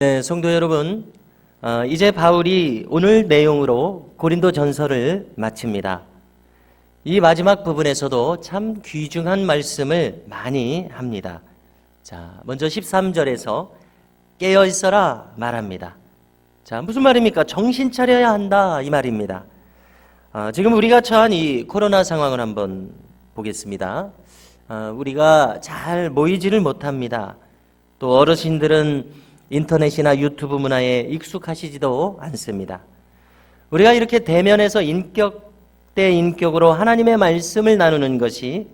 네, 성도 여러분, 어, 이제 바울이 오늘 내용으로 고린도 전설을 마칩니다. 이 마지막 부분에서도 참 귀중한 말씀을 많이 합니다. 자, 먼저 13절에서 깨어 있어라 말합니다. 자, 무슨 말입니까? 정신 차려야 한다 이 말입니다. 아, 지금 우리가 처한 이 코로나 상황을 한번 보겠습니다. 아, 우리가 잘 모이지를 못합니다. 또 어르신들은 인터넷이나 유튜브 문화에 익숙하시지도 않습니다. 우리가 이렇게 대면에서 인격 대 인격으로 하나님의 말씀을 나누는 것이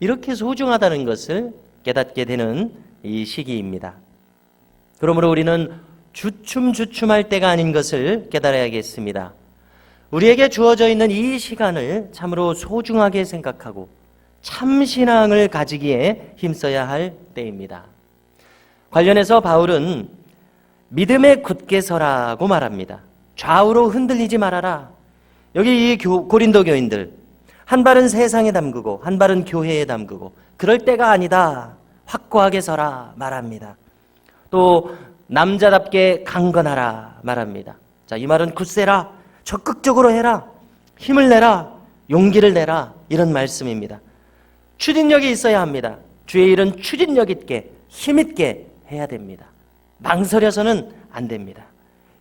이렇게 소중하다는 것을 깨닫게 되는 이 시기입니다. 그러므로 우리는 주춤주춤할 때가 아닌 것을 깨달아야겠습니다. 우리에게 주어져 있는 이 시간을 참으로 소중하게 생각하고 참신앙을 가지기에 힘써야 할 때입니다. 관련해서 바울은 믿음에 굳게 서라고 말합니다. 좌우로 흔들리지 말아라. 여기 이 교, 고린도 교인들 한 발은 세상에 담그고 한 발은 교회에 담그고 그럴 때가 아니다. 확고하게 서라 말합니다. 또 남자답게 강건하라 말합니다. 자, 이 말은 굳세라. 적극적으로 해라. 힘을 내라. 용기를 내라. 이런 말씀입니다. 추진력이 있어야 합니다. 주의 일은 추진력 있게 힘 있게 해야 됩니다. 망설여서는 안 됩니다.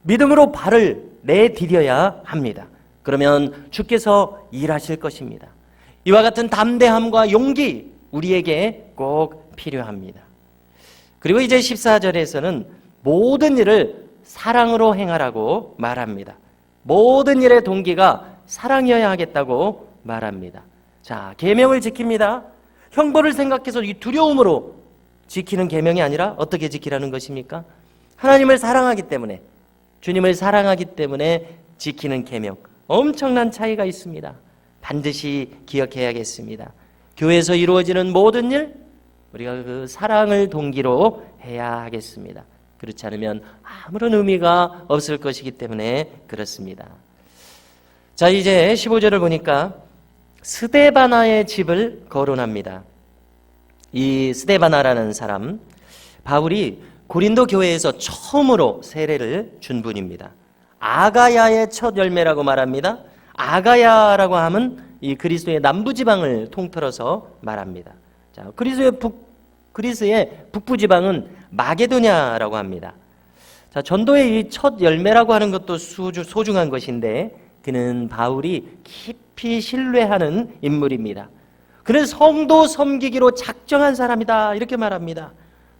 믿음으로 발을 내디뎌야 합니다. 그러면 주께서 일하실 것입니다. 이와 같은 담대함과 용기 우리에게 꼭 필요합니다. 그리고 이제 14절에서는 모든 일을 사랑으로 행하라고 말합니다. 모든 일의 동기가 사랑이어야 하겠다고 말합니다. 자, 계명을 지킵니다. 형벌을 생각해서 이 두려움으로 지키는 계명이 아니라 어떻게 지키라는 것입니까? 하나님을 사랑하기 때문에 주님을 사랑하기 때문에 지키는 계명 엄청난 차이가 있습니다. 반드시 기억해야겠습니다. 교회에서 이루어지는 모든 일 우리가 그 사랑을 동기로 해야 하겠습니다. 그렇지 않으면 아무런 의미가 없을 것이기 때문에 그렇습니다. 자, 이제 15절을 보니까 스데바나의 집을 거론합니다. 이 스데바나라는 사람 바울이 고린도 교회에서 처음으로 세례를 준 분입니다. 아가야의 첫 열매라고 말합니다. 아가야라고 하면 이 그리스도의 남부 지방을 통틀어서 말합니다. 자, 그리스도의 북 그리스의 북부 지방은 마게도냐라고 합니다. 자, 전도의 이 첫 열매라고 하는 것도 소중한 것인데 그는 바울이 깊이 신뢰하는 인물입니다. 그는 성도 섬기기로 작정한 사람이다. 이렇게 말합니다.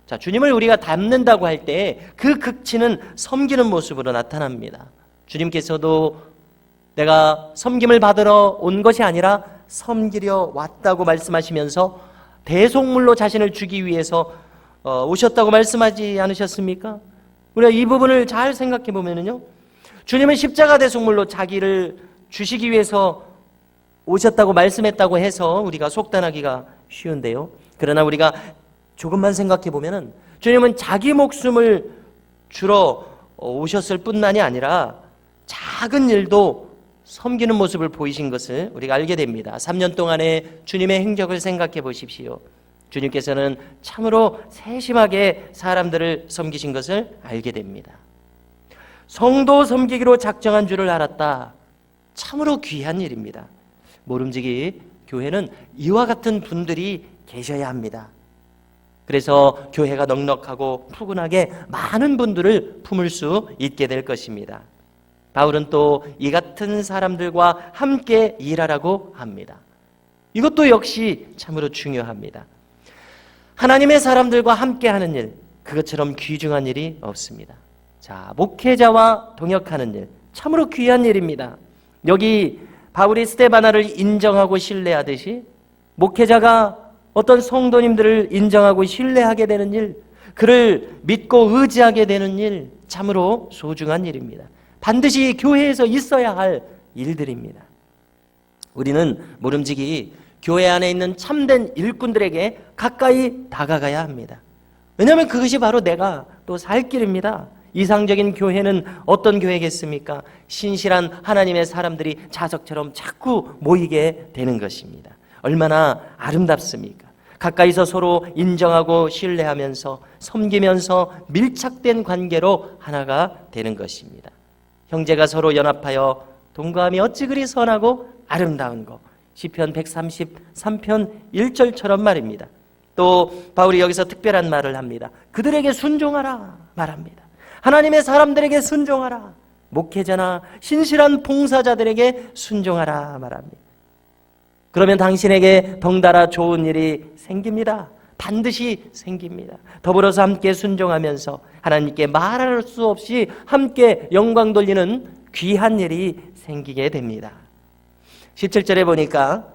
자, 주님을 우리가 닮는다고 할 때 그 극치는 섬기는 모습으로 나타납니다. 주님께서도 내가 섬김을 받으러 온 것이 아니라 섬기려 왔다고 말씀하시면서 대속물로 자신을 주기 위해서 어, 오셨다고 말씀하지 않으셨습니까? 우리가 이 부분을 잘 생각해 보면은요. 주님은 십자가 대속물로 자기를 주시기 위해서 오셨다고 말씀했다고 해서 우리가 속단하기가 쉬운데요. 그러나 우리가 조금만 생각해 보면은 주님은 자기 목숨을 주러 오셨을 뿐만이 아니라 작은 일도 섬기는 모습을 보이신 것을 우리가 알게 됩니다. 3년 동안의 주님의 행적을 생각해 보십시오. 주님께서는 참으로 세심하게 사람들을 섬기신 것을 알게 됩니다. 성도 섬기기로 작정한 줄을 알았다. 참으로 귀한 일입니다. 모름지기 교회는 이와 같은 분들이 계셔야 합니다. 그래서 교회가 넉넉하고 푸근하게 많은 분들을 품을 수 있게 될 것입니다. 바울은 또 이 같은 사람들과 함께 일하라고 합니다. 이것도 역시 참으로 중요합니다. 하나님의 사람들과 함께 하는 일, 그것처럼 귀중한 일이 없습니다. 자, 목회자와 동역하는 일, 참으로 귀한 일입니다. 여기 바울이 스테바나를 인정하고 신뢰하듯이 목회자가 어떤 성도님들을 인정하고 신뢰하게 되는 일, 그를 믿고 의지하게 되는 일, 참으로 소중한 일입니다. 반드시 교회에서 있어야 할 일들입니다. 우리는 모름지기 교회 안에 있는 참된 일꾼들에게 가까이 다가가야 합니다. 왜냐하면 그것이 바로 내가 또 살 길입니다. 이상적인 교회는 어떤 교회겠습니까? 신실한 하나님의 사람들이 자석처럼 자꾸 모이게 되는 것입니다. 얼마나 아름답습니까? 가까이서 서로 인정하고 신뢰하면서 섬기면서 밀착된 관계로 하나가 되는 것입니다. 형제가 서로 연합하여 동거함이 어찌 그리 선하고 아름다운 거. 시편 133편 1절처럼 말입니다. 또 바울이 여기서 특별한 말을 합니다. 그들에게 순종하라 말합니다. 하나님의 사람들에게 순종하라. 목회자나 신실한 봉사자들에게 순종하라 말합니다. 그러면 당신에게 덩달아 좋은 일이 생깁니다. 반드시 생깁니다. 더불어서 함께 순종하면서 하나님께 말할 수 없이 함께 영광 돌리는 귀한 일이 생기게 됩니다. 17절에 보니까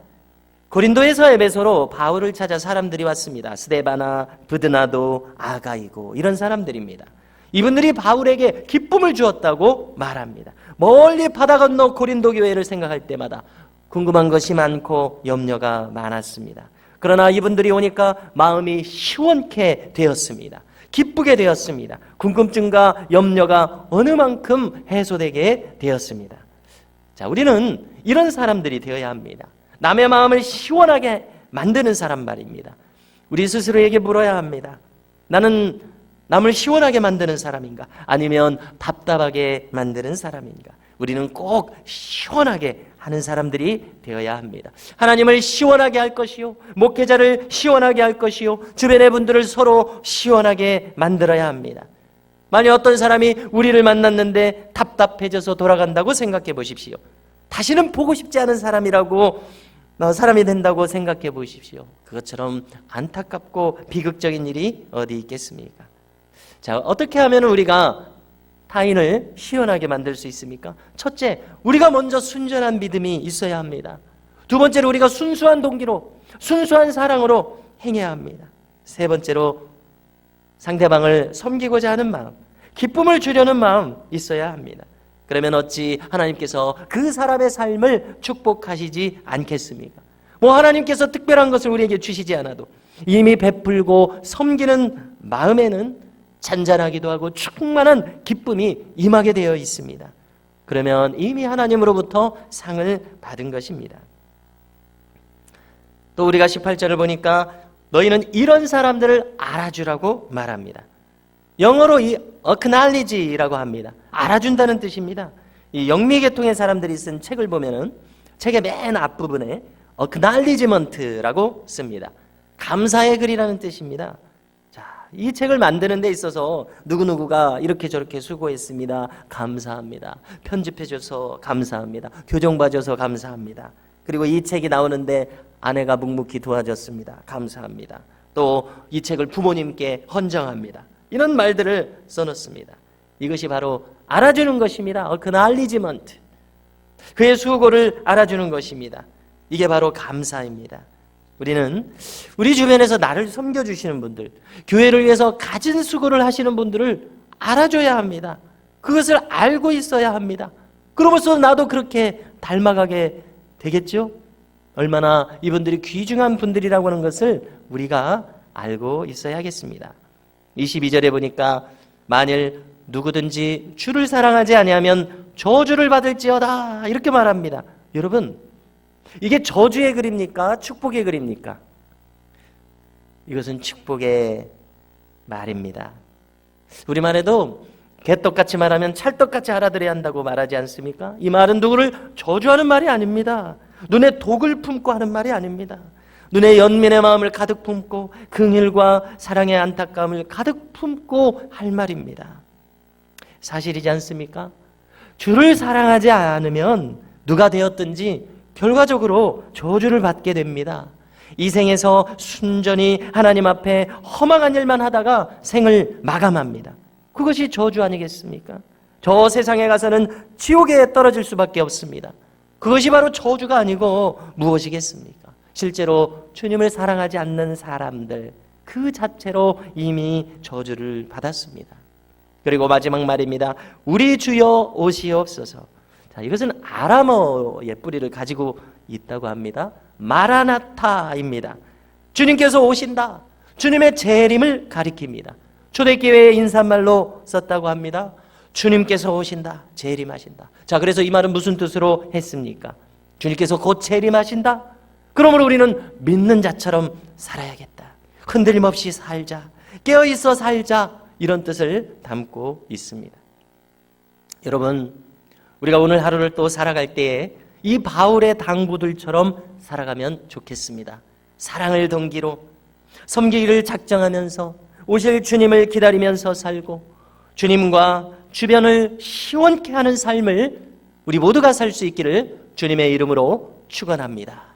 고린도에서 에베소로 바울을 찾아 사람들이 왔습니다. 스데바나, 브드나도, 아가이고 이런 사람들입니다. 이분들이 바울에게 기쁨을 주었다고 말합니다. 멀리 바다 건너 고린도 교회를 생각할 때마다 궁금한 것이 많고 염려가 많았습니다. 그러나 이분들이 오니까 마음이 시원케 되었습니다. 기쁘게 되었습니다. 궁금증과 염려가 어느 만큼 해소되게 되었습니다. 자, 우리는 이런 사람들이 되어야 합니다. 남의 마음을 시원하게 만드는 사람 말입니다. 우리 스스로에게 물어야 합니다. 나는 남을 시원하게 만드는 사람인가? 아니면 답답하게 만드는 사람인가? 우리는 꼭 시원하게 하는 사람들이 되어야 합니다. 하나님을 시원하게 할 것이요. 목회자를 시원하게 할 것이요. 주변의 분들을 서로 시원하게 만들어야 합니다. 만약 어떤 사람이 우리를 만났는데 답답해져서 돌아간다고 생각해 보십시오. 다시는 보고 싶지 않은 사람이라고 어, 사람이 된다고 생각해 보십시오. 그것처럼 안타깝고 비극적인 일이 어디 있겠습니까? 자, 어떻게 하면 우리가 타인을 시원하게 만들 수 있습니까? 첫째, 우리가 먼저 순전한 믿음이 있어야 합니다. 두 번째로 우리가 순수한 동기로, 순수한 사랑으로 행해야 합니다. 세 번째로 상대방을 섬기고자 하는 마음, 기쁨을 주려는 마음 있어야 합니다. 그러면 어찌 하나님께서 그 사람의 삶을 축복하시지 않겠습니까? 뭐 하나님께서 특별한 것을 우리에게 주시지 않아도 이미 베풀고 섬기는 마음에는 잔잔하기도 하고 충만한 기쁨이 임하게 되어 있습니다. 그러면 이미 하나님으로부터 상을 받은 것입니다. 또 우리가 18절을 보니까 너희는 이런 사람들을 알아주라고 말합니다. 영어로 이 acknowledge라고 합니다. 알아준다는 뜻입니다. 이 영미계통의 사람들이 쓴 책을 보면은 책의 맨 앞부분에 acknowledgement라고 씁니다. 감사의 글이라는 뜻입니다. 자, 이 책을 만드는 데 있어서 누구누구가 이렇게 저렇게 수고했습니다. 감사합니다. 편집해줘서 감사합니다. 교정봐줘서 감사합니다. 그리고 이 책이 나오는데 아내가 묵묵히 도와줬습니다. 감사합니다. 또 이 책을 부모님께 헌정합니다. 이런 말들을 써놓습니다. 이것이 바로 알아주는 것입니다. acknowledgement. 그의 수고를 알아주는 것입니다. 이게 바로 감사입니다. 우리는 우리 주변에서 나를 섬겨주시는 분들, 교회를 위해서 가진 수고를 하시는 분들을 알아줘야 합니다. 그것을 알고 있어야 합니다. 그러면서 나도 그렇게 닮아가게 되겠죠? 얼마나 이분들이 귀중한 분들이라고 하는 것을 우리가 알고 있어야겠습니다. 22절에 보니까 만일 누구든지 주를 사랑하지 아니하면 저주를 받을지어다 이렇게 말합니다. 여러분 이게 저주의 글입니까? 축복의 글입니까? 이것은 축복의 말입니다. 우리만 해도 개떡같이 말하면 찰떡같이 알아들어야 한다고 말하지 않습니까? 이 말은 누구를 저주하는 말이 아닙니다. 눈에 독을 품고 하는 말이 아닙니다. 눈에 연민의 마음을 가득 품고 긍휼과 사랑의 안타까움을 가득 품고 할 말입니다. 사실이지 않습니까? 주를 사랑하지 않으면 누가 되었든지 결과적으로 저주를 받게 됩니다. 이 생에서 순전히 하나님 앞에 허망한 일만 하다가 생을 마감합니다. 그것이 저주 아니겠습니까? 저 세상에 가서는 지옥에 떨어질 수밖에 없습니다. 그것이 바로 저주가 아니고 무엇이겠습니까? 실제로 주님을 사랑하지 않는 사람들 그 자체로 이미 저주를 받았습니다. 그리고 마지막 말입니다. 우리 주여 오시옵소서. 자, 이것은 아람어의 뿌리를 가지고 있다고 합니다. 마라나타입니다. 주님께서 오신다. 주님의 재림을 가리킵니다. 초대교회의 인사말로 썼다고 합니다. 주님께서 오신다. 재림하신다. 자, 그래서 이 말은 무슨 뜻으로 했습니까? 주님께서 곧 재림하신다. 그러므로 우리는 믿는 자처럼 살아야겠다. 흔들림 없이 살자. 깨어 있어 살자. 이런 뜻을 담고 있습니다. 여러분, 우리가 오늘 하루를 또 살아갈 때에 이 바울의 당부들처럼 살아가면 좋겠습니다. 사랑을 동기로 섬기기를 작정하면서 오실 주님을 기다리면서 살고 주님과 주변을 시원케 하는 삶을 우리 모두가 살 수 있기를 주님의 이름으로 축원합니다.